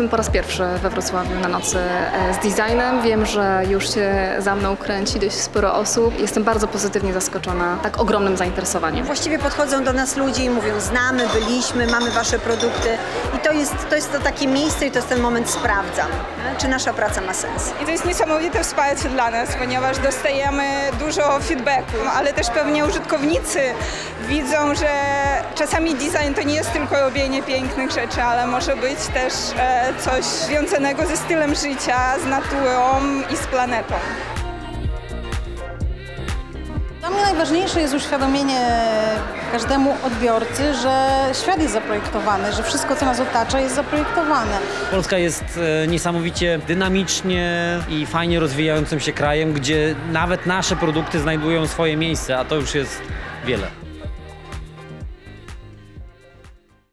jestem po raz pierwszy we Wrocławiu na nocy e, z designem. Wiem, że już się za mną kręci dość sporo osób. Jestem bardzo pozytywnie zaskoczona tak ogromnym zainteresowaniem. Właściwie podchodzą do nas ludzie i mówią, znamy, byliśmy, mamy wasze produkty i to jest to, jest to takie miejsce i to jest ten moment sprawdzam, czy nasza praca ma sens. I to jest niesamowite wsparcie dla nas, ponieważ dostajemy dużo feedbacku, ale też pewnie użytkownicy widzą, że czasami design to nie jest tylko robienie pięknych rzeczy, ale może być też e, coś związanego ze stylem życia, z naturą i z planetą. Dla mnie najważniejsze jest uświadomienie każdemu odbiorcy, że świat jest zaprojektowany, że wszystko, co nas otacza, jest zaprojektowane. Polska jest e, niesamowicie dynamicznie i fajnie rozwijającym się krajem, gdzie nawet nasze produkty znajdują swoje miejsce, a to już jest wiele.